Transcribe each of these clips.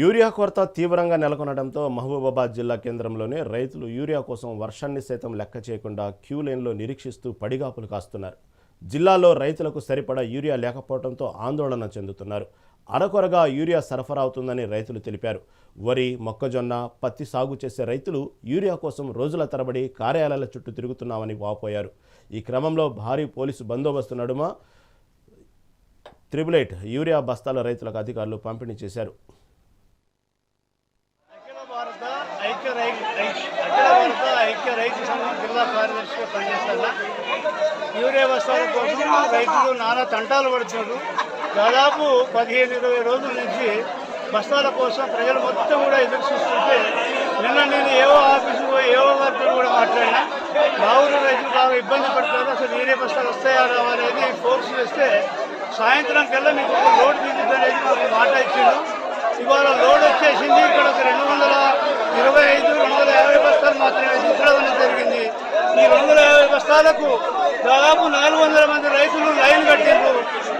Urea కొరత తీవ్రంగా నెలకొనడంతో మహబూబాబాద్ జిల్లా కేంద్రంలోనే రైతులు యూరియా కోసం వర్షాన్ని సైతం లెక్క చేయకుండా క్యూ లైన్లో నిరీక్షిస్తూ పడిగాపులు కాస్తున్నారు. జిల్లాలో రైతులకు సరిపడా యూరియా లేకపోవడంతో ఆందోళన చెందుతున్నారు. అరకొరగా యూరియా సరఫరా అవుతుందని రైతులు తెలిపారు. వరి మొక్కజొన్న పత్తి సాగు చేసే రైతులు యూరియా కోసం రోజుల తరబడి కార్యాలయాల చుట్టూ తిరుగుతున్నామని వాపోయారు. ఈ క్రమంలో భారీ పోలీసు బందోబస్తు నడుమ త్రిబుల్ యూరియా బస్తాల రైతులకు అధికారులు పంపిణీ చేశారు అఖిల భారత ఐక్య రైతు ఐక్య రైతు సంఘం జిల్లా కార్యదర్శిగా పనిచేస్తాను యూరియా బస్తాల కోసం రైతులు నానా తంటాలు పడుతున్నారు. దాదాపు పదిహేను ఇరవై రోజుల నుంచి బస్తాల కోసం ప్రజలు మొత్తం కూడా ఎదురు చూస్తుంటే నిన్న నేను ఏవో ఆఫీసు పోయి ఏవో వారితో కూడా మాట్లాడినా. మా ఊరు రైతులు బాగా ఇబ్బంది పడుతున్నారు. అసలు యూరియా బస్తాలు వస్తాయా రావా అనేది ఫోర్స్ చేస్తే సాయంత్రం కల్లా మీకు లోడ్ దిగుతుంది మాకు మాట ఇచ్చిండు ఇవాళ లోడ్ వచ్చేసింది ఇక్కడ ఒక రెండు వందల ఇరవై ఐదు రెండు వందల యాభై బస్తాలు మాత్రమే దించడం అనేది జరిగింది ఈ రెండు వందల బస్తాలకు దాదాపు నాలుగు వందల మంది రైతులు లైన్ కట్టిండ్రు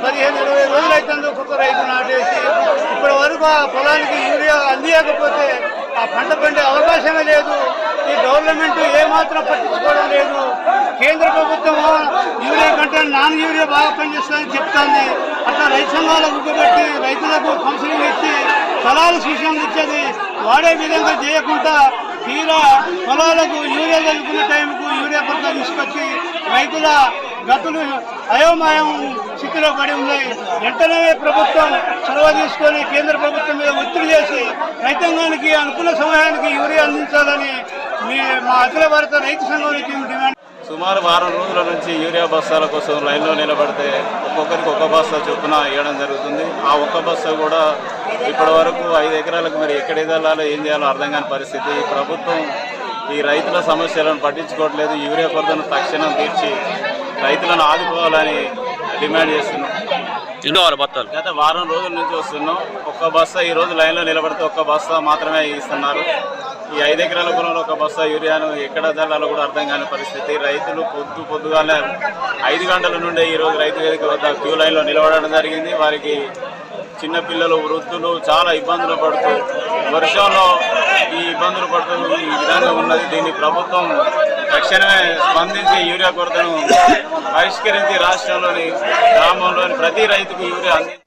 పదిహేను ఇరవై రోజులు అవుతుంది ఒక్కొక్క రైతు నాటేసి. ఇప్పటి వరకు ఆ పొలానికి యూరియా అందియకపోతే ఆ పంట పండే అవకాశమే లేదు. ఈ గవర్నమెంట్ ఏమాత్రం పట్టించుకోవడం లేదు. కేంద్ర ప్రభుత్వం యూరియా కంటే నాన్ యూరియా బాగా పనిచేస్తుందని చెప్తుంది. అట్లా రైతు సంఘాలకు పెట్టి రైతులకు కౌన్సిలింగ్ ఇచ్చి ఫలాలు సూచనలు ఇచ్చేది వాడే విధంగా చేయకుండా తీరా పొలాలకు యూరియా చదువుకునే టైంకు యూరియా కొరత తీసుకొచ్చి రైతుల గతులు అయోమయం స్థితిలో పడి ఉన్నాయి. వెంటనే ప్రభుత్వం చొరవ తీసుకొని కేంద్ర ప్రభుత్వం మీద ఒత్తిడి చేసి రైతాంగానికి అనుకున్న సమయానికి యూరియా అందించాలని మీ మా అఖిల భారత రైతు సంఘం సుమారు వారం రోజుల నుంచి యూరియా బస్తాల కోసం లైన్లో నిలబడితే ఒక్కొక్కరికి ఒక బస్తా చొప్పున ఇవ్వడం జరుగుతుంది. ఆ ఒక్క బస్తా కూడా ఇప్పటి వరకు ఐదు ఎకరాలకు మరి ఎక్కడ వెళ్ళాలో ఏం చేయాలో అర్థం కాని పరిస్థితి. ఈ ప్రభుత్వం ఈ రైతుల సమస్యలను పట్టించుకోవట్లేదు. యూరియా కొరతను తక్షణం తీర్చి రైతులను ఆదుకోవాలని డిమాండ్ చేస్తున్నాం. గత వారం రోజుల నుంచి వస్తున్నాం. ఒక్క బస్తా ఈ రోజు లైన్లో నిలబడితే ఒక్క బస్తా మాత్రమే ఇస్తున్నారు. ఈ ఐదు ఎకరాల పొలంలో ఒక బస్తా యూరియాను ఎక్కడ జల్లాలో కూడా అర్థం కాని పరిస్థితి. రైతులు పొద్దు పొద్దుగానే ఐదు గంటల నుండే ఈ రోజు రైతు వేదిక వద్ద క్యూ లైన్లో నిలబడడం జరిగింది. వారికి చిన్నపిల్లలు వృద్ధులు చాలా ఇబ్బందులు పడుతూ వర్షంలో ఈ ఇబ్బందులు పడుతూ ఈ విధంగా ఉన్నది. దీన్ని ప్రభుత్వం తక్షణమే స్పందించి యూరియా కొరతను పరిష్కరించి రాష్ట్రంలోని గ్రామంలోని ప్రతి రైతుకు యూరియా అంది